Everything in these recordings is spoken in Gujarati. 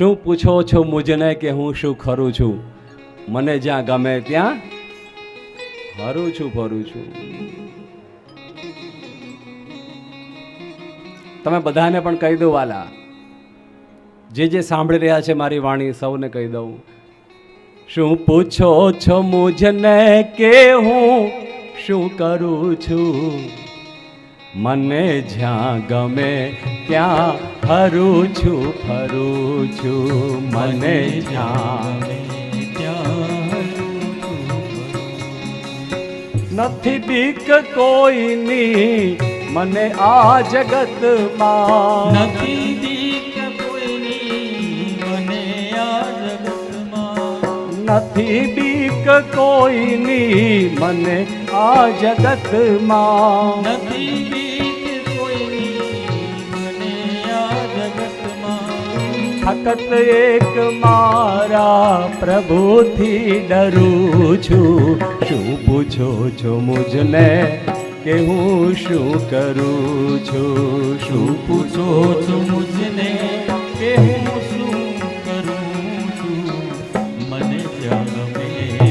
શું પૂછો છો મુજને કે હું શું ખરું છું? મને જ્યાં ગમે ત્યાં હરું છું, ફરું છું. તમે બધાને પણ કહી દો વાલા. જે જે સાંભળી રહ્યા છે મારી વાણી, સૌને કહી દઉં. શું પૂછો છો મુજને કે હું શું કરું છું? મને જ્યાં ગમે ત્યાં ફરું છું ફરું છું મને જ્યાં નથી બીક કોઈની મને આ જગતમાં. નથી બીક કોઈની મને આ જગતમાં. નથી બીક કોઈની મને આ જગતમાં. નથી બીક ફકત એક મારા પ્રભુથી ડરું છું. શું પૂછો છો મુજને કે હું શું કરું છું? શું પૂછો છો મુજને કે હું શું કરું છું? મને જ્યાં ગમે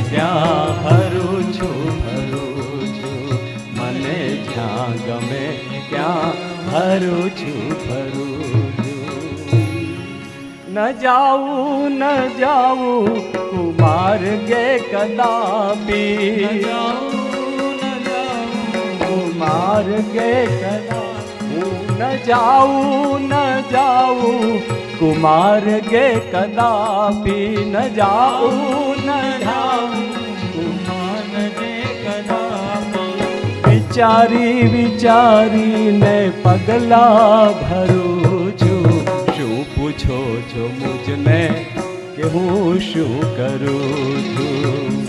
ત્યાં છું, ફરું છું. મને જ્યાં ગમે ત્યાં ફરું છું, ફરું न जाऊ न जाऊ कुमार गे कदापि। कुमार गे न जाऊ न जाऊ कुमार गे कदापि। न जाऊ न जाऊ विचारी विचारी ने पगला भरू। શું પૂછો છો મુજને કે હું શું કરું છું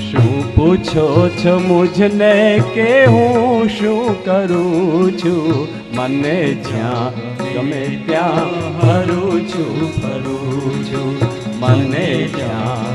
શું પૂછો છો મુજને કે હું શું કરું છું મને જ્યાં ગમે ત્યાં ફરું છું ફરું છું મને જ્યાં